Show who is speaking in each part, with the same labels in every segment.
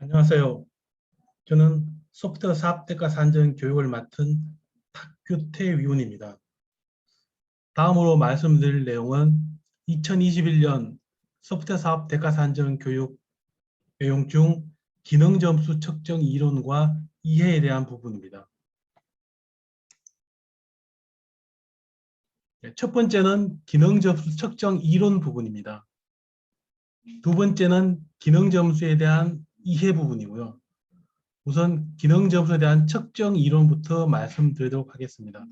Speaker 1: 안녕하세요. 저는 소프트웨어 사업 대가 산정 교육을 맡은 탁규태 위원입니다. 다음으로 말씀드릴 내용은 2021년 소프트웨어 사업 대가 산정 교육 내용 중 기능 점수 측정 이론과 이해에 대한 부분입니다. 네, 첫 번째는 기능 점수 측정 이론 부분입니다. 두 번째는 기능 점수에 대한 이해 부분이고요. 우선 기능 점수에 대한 측정 이론부터 말씀드리도록 하겠습니다.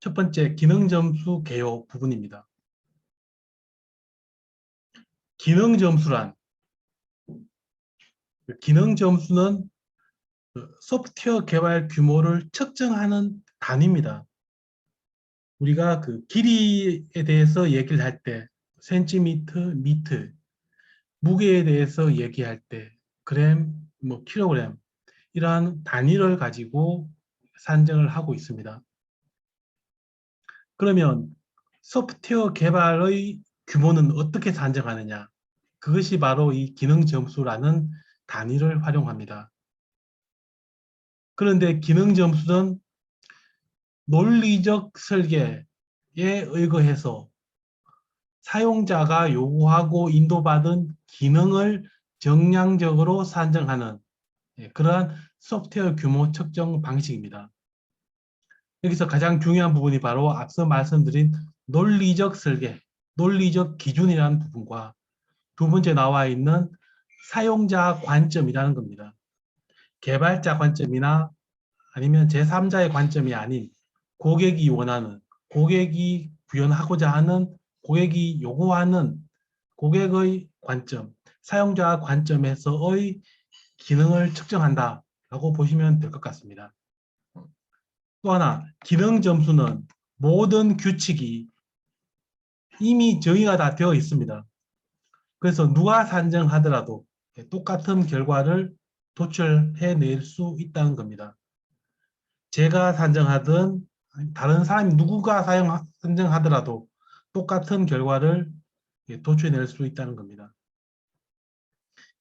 Speaker 1: 첫 번째 기능 점수 개요 부분입니다. 기능 점수란 그 기능 점수는 그 소프트웨어 개발 규모를 측정하는 단위입니다. 우리가 그 길이에 대해서 얘기를 할 때 센티미터, 미터, 무게에 대해서 얘기할 때 그램, 뭐 킬로그램 이러한 단위를 가지고 산정을 하고 있습니다. 그러면 소프트웨어 개발의 규모는 어떻게 산정하느냐? 그것이 바로 이 기능 점수라는 단위를 활용합니다. 그런데 기능 점수는 논리적 설계에 의거해서 사용자가 요구하고 인도받은 기능을 정량적으로 산정하는 예, 그러한 소프트웨어 규모 측정 방식입니다. 여기서 가장 중요한 부분이 바로 앞서 말씀드린 논리적 설계, 논리적 기준이라는 부분과 두 번째 나와 있는 사용자 관점이라는 겁니다. 개발자 관점이나 아니면 제3자의 관점이 아닌 고객이 원하는, 고객이 구현하고자 하는, 고객이 요구하는 고객의 관점, 사용자 관점에서의 기능을 측정한다 라고 보시면 될 것 같습니다. 또 하나, 기능 점수는 모든 규칙이 이미 정의가 다 되어 있습니다. 그래서 누가 산정하더라도 똑같은 결과를 도출해낼 수 있다는 겁니다. 제가 산정하든 다른 사람이 누구가 사용 산정하더라도 똑같은 결과를 도출해낼 수 있다는 겁니다.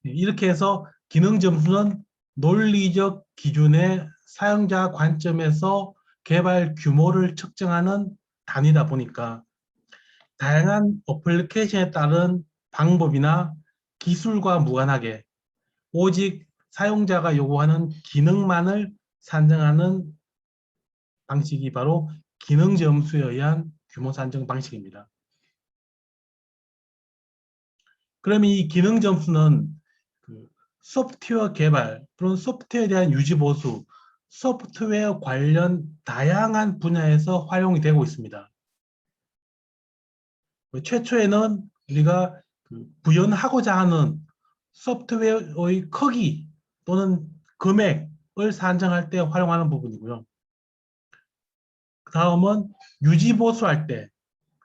Speaker 1: 이렇게 해서 기능 점수는 논리적 기준의 사용자 관점에서 개발 규모를 측정하는 단위다 보니까 다양한 어플리케이션에 따른 방법이나 기술과 무관하게 오직 사용자가 요구하는 기능만을 산정하는 방식이 바로 기능 점수에 의한 규모 산정 방식입니다. 그러면 이 기능 점수는 그 소프트웨어 개발 또는 소프트웨어에 대한 유지 보수, 소프트웨어 관련 다양한 분야에서 활용이 되고 있습니다. 최초에는 우리가 그 구현하고자 하는 소프트웨어의 크기 또는 금액을 산정할 때 활용하는 부분이고요. 그 다음은 유지 보수할 때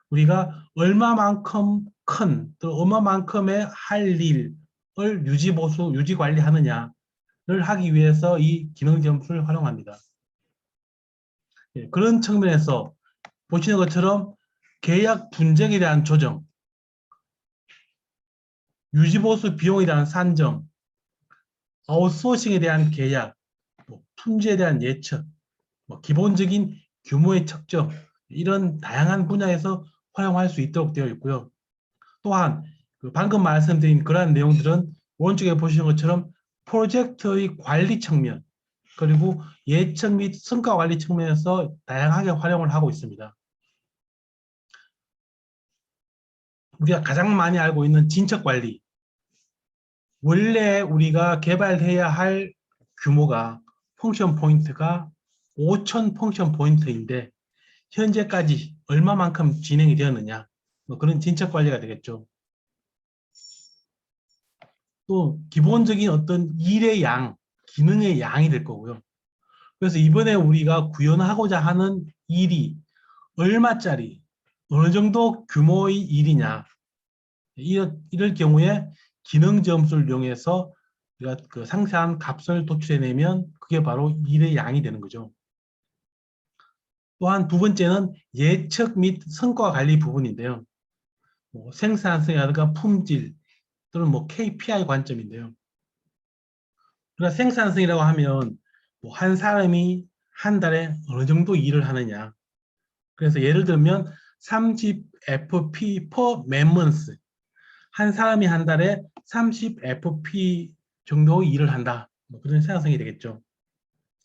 Speaker 1: 우리가 얼마만큼 큰, 또 얼마만큼의 할 일을 유지 보수, 유지 관리하느냐를 하기 위해서 이 기능 점수를 활용합니다. 예, 그런 측면에서 보시는 것처럼 계약 분쟁에 대한 조정, 유지보수 비용에 대한 산정, 아웃소싱에 대한 계약, 뭐 품질에 대한 예측, 뭐 기본적인 규모의 측정 이런 다양한 분야에서 활용할 수 있도록 되어 있고요. 또한 그 방금 말씀드린 그러한 내용들은 오른쪽에 보시는 것처럼 프로젝트의 관리 측면 그리고 예측 및 성과 관리 측면에서 다양하게 활용을 하고 있습니다. 우리가 가장 많이 알고 있는 진척 관리 원래 우리가 개발해야 할 규모가 펑션 포인트가 5천 펑션 포인트인데 현재까지 얼마만큼 진행이 되었느냐 뭐 그런 진척 관리가 되겠죠. 또 기본적인 어떤 일의 양, 기능의 양이 될 거고요. 그래서 이번에 우리가 구현하고자 하는 일이 얼마짜리, 어느 정도 규모의 일이냐 이럴, 경우에 기능 점수를 이용해서 우리가 그 상세한 값을 도출해내면 그게 바로 일의 양이 되는 거죠. 또한 두 번째는 예측 및 성과 관리 부분인데요. 뭐 생산성이라든가 품질 또는 뭐 KPI 관점인데요. 그러니까 생산성이라고 하면 뭐 한 사람이 한 달에 어느 정도 일을 하느냐. 그래서 예를 들면 30 FP per man month. 한 사람이 한 달에 30 FP 정도 일을 한다. 뭐 그런 생산성이 되겠죠.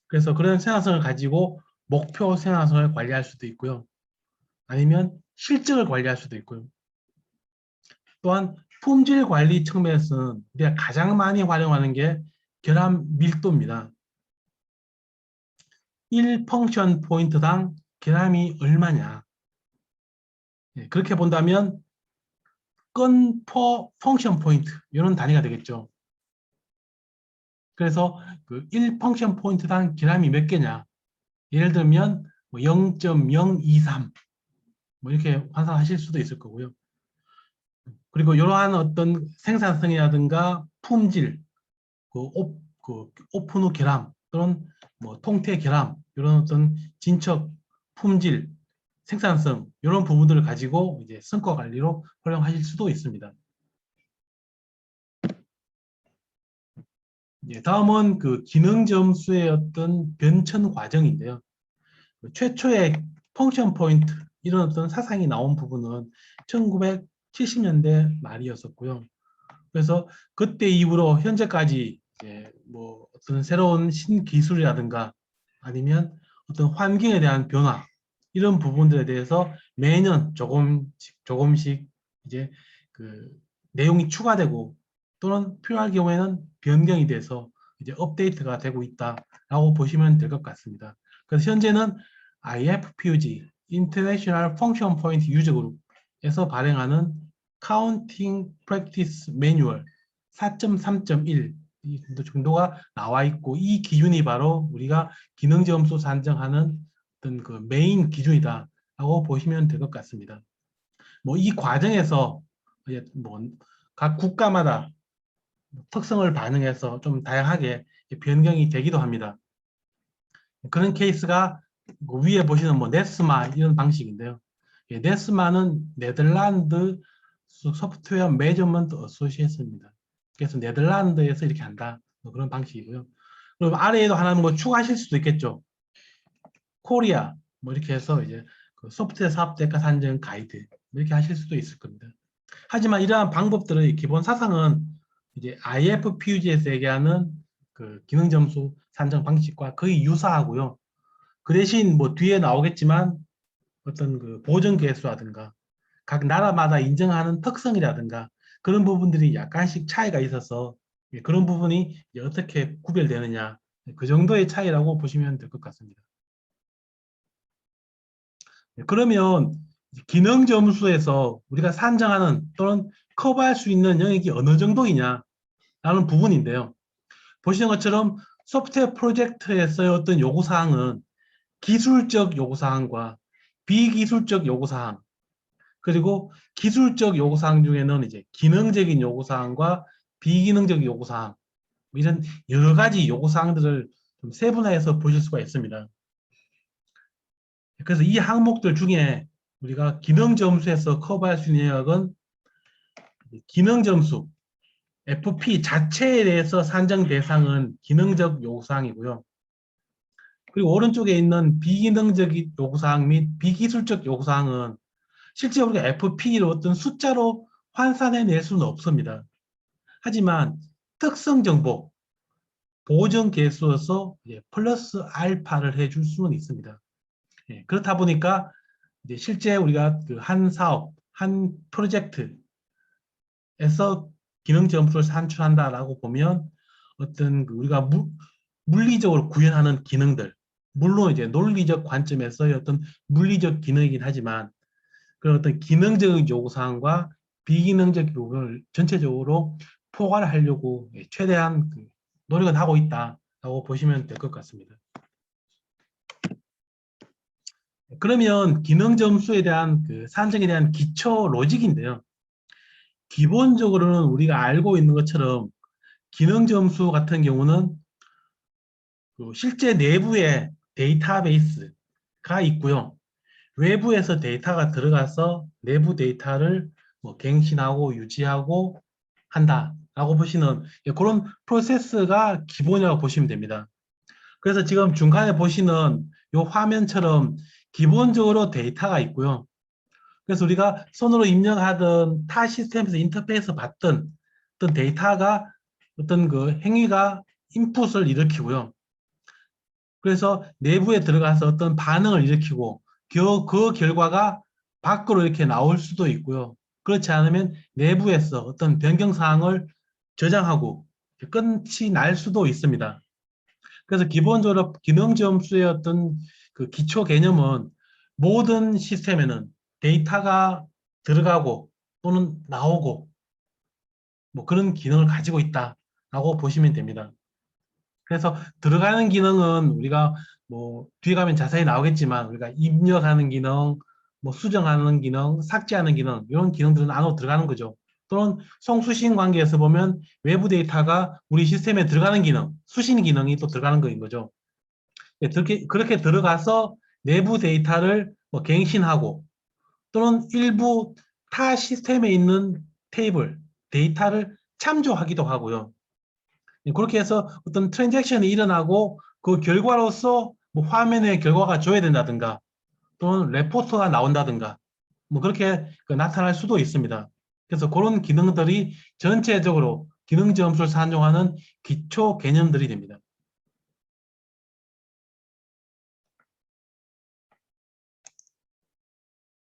Speaker 1: 그래서 그런 생산성을 가지고 목표 생산성을 관리할 수도 있고요. 아니면 실적을 관리할 수도 있고요. 또한 품질 관리 측면에서는 우리가 가장 많이 활용하는 게 결함 밀도입니다. 1 펑션 포인트당 결함이 얼마냐. 예, 그렇게 본다면 건 퍼 펑션 포인트 이런 단위가 되겠죠. 그래서 그 1 펑션 포인트당 결함이 몇 개냐. 예를 들면 0.023 뭐 이렇게 환산하실 수도 있을 거고요. 그리고 이러한 어떤 생산성이라든가 품질, 그, 오, 그 오픈 후 결함 또는 뭐 통태 결함 이런 어떤 진척, 품질, 생산성 이런 부분들을 가지고 이제 성과 관리로 활용하실 수도 있습니다. 예, 다음은 그 기능 점수의 어떤 변천 과정인데요. 최초의 펑션 포인트 이런 어떤 사상이 나온 부분은 1970년대 말이었었고요. 그래서 그때 이후로 현재까지 이제 뭐 어떤 새로운 신기술이라든가 아니면 어떤 환경에 대한 변화 이런 부분들에 대해서 매년 조금씩 조금씩 이제 그 내용이 추가되고 또는 필요할 경우에는 변경이 돼서 이제 업데이트가 되고 있다라고 보시면 될 것 같습니다. 그래서 현재는 IFPUG International Function Point User Group에서 발행하는 Counting Practice Manual 4.3.1 정도가 나와 있고 이 기준이 바로 우리가 기능 점수 산정하는 어떤 그 메인 기준이다라고 보시면 될 것 같습니다. 뭐 이 과정에서 뭐 각 국가마다 특성을 반영해서 좀 다양하게 변경이 되기도 합니다. 그런 케이스가 그 위에 보시는 뭐 네스마 이런 방식인데요. 예, 네스마는 네덜란드 소프트웨어 매저먼트 어소시에이션입니다. 그래서 네덜란드에서 이렇게 한다. 뭐 그런 방식이고요. 그럼 아래에도 하나 뭐 추가하실 수도 있겠죠. 코리아 뭐 이렇게 해서 이제 그 소프트웨어 사업 대가 산정 가이드 뭐 이렇게 하실 수도 있을 겁니다. 하지만 이러한 방법들의 기본 사상은 이제 IFPUG에서 얘기하는 그 기능 점수 산정 방식과 거의 유사하고요. 그 대신 뭐 뒤에 나오겠지만 어떤 그 보정 개수라든가 각 나라마다 인정하는 특성이라든가 그런 부분들이 약간씩 차이가 있어서 예, 그런 부분이 어떻게 구별되느냐 그 정도의 차이라고 보시면 될 것 같습니다. 예, 그러면 기능 점수에서 우리가 산정하는 또는 커버할 수 있는 영역이 어느 정도이냐 라는 부분인데요. 보시는 것처럼 소프트웨어 프로젝트에서의 어떤 요구사항은 기술적 요구사항과 비기술적 요구사항 그리고 기술적 요구사항 중에는 이제 기능적인 요구사항과 비기능적 요구사항 뭐 이런 여러 가지 요구사항들을 좀 세분화해서 보실 수가 있습니다. 그래서 이 항목들 중에 우리가 기능 점수에서 커버할 수 있는 영역은 기능 점수, FP 자체에 대해서 산정 대상은 기능적 요구사항이고요. 그리고 오른쪽에 있는 비기능적 요구사항 및 비기술적 요구사항은 실제 우리가 FP를 어떤 숫자로 환산해낼 수는 없습니다. 하지만 특성 정보, 보정 개수로서 플러스 알파를 해줄 수는 있습니다. 예, 그렇다 보니까 실제 우리가 그 한 사업, 한 프로젝트 에서 기능 점수를 산출한다라고 보면 어떤 그 우리가 무, 물리적으로 구현하는 기능들, 물론 이제 논리적 관점에서의 어떤 물리적 기능이긴 하지만 그런 어떤 기능적 요구사항과 비기능적 요구를 전체적으로 포괄하려고 최대한 그 노력을 하고 있다라고 보시면 될 것 같습니다. 그러면 기능 점수에 대한 그 산정에 대한 기초 로직인데요. 기본적으로는 우리가 알고 있는 것처럼 기능 점수 같은 경우는 그 실제 내부에 데이터베이스가 있고요. 외부에서 데이터가 들어가서 내부 데이터를 뭐 갱신하고 유지하고 한다라고 보시는 예, 그런 프로세스가 기본이라고 보시면 됩니다. 그래서 지금 중간에 보시는 이 화면처럼 기본적으로 데이터가 있고요. 그래서 우리가 손으로 입력하던 타 시스템에서 인터페이스 봤던 어떤 데이터가 어떤 그 행위가 인풋을 일으키고요. 그래서 내부에 들어가서 어떤 반응을 일으키고 그, 그 결과가 밖으로 이렇게 나올 수도 있고요. 그렇지 않으면 내부에서 어떤 변경 사항을 저장하고 끝이 날 수도 있습니다. 그래서 기본적으로 기능 점수의 어떤 그 기초 개념은 모든 시스템에는 데이터가 들어가고 또는 나오고 뭐 그런 기능을 가지고 있다라고 보시면 됩니다. 그래서 들어가는 기능은 우리가 뭐 뒤에 가면 자세히 나오겠지만 우리가 입력하는 기능, 뭐 수정하는 기능, 삭제하는 기능 이런 기능들은 안으로 들어가는 거죠. 또는 송수신 관계에서 보면 외부 데이터가 우리 시스템에 들어가는 기능, 수신 기능이 또 들어가는 거인 거죠. 예, 그렇게, 그렇게 들어가서 내부 데이터를 뭐 갱신하고 또는 일부 타 시스템에 있는 테이블, 데이터를 참조하기도 하고요. 예, 그렇게 해서 어떤 트랜잭션이 일어나고 그 결과로서 뭐 화면에 결과가 줘야 된다든가 또는 레포트가 나온다든가 뭐 그렇게 그 나타날 수도 있습니다. 그래서 그런 기능들이 전체적으로 기능 점수를 산정하는 기초 개념들이 됩니다.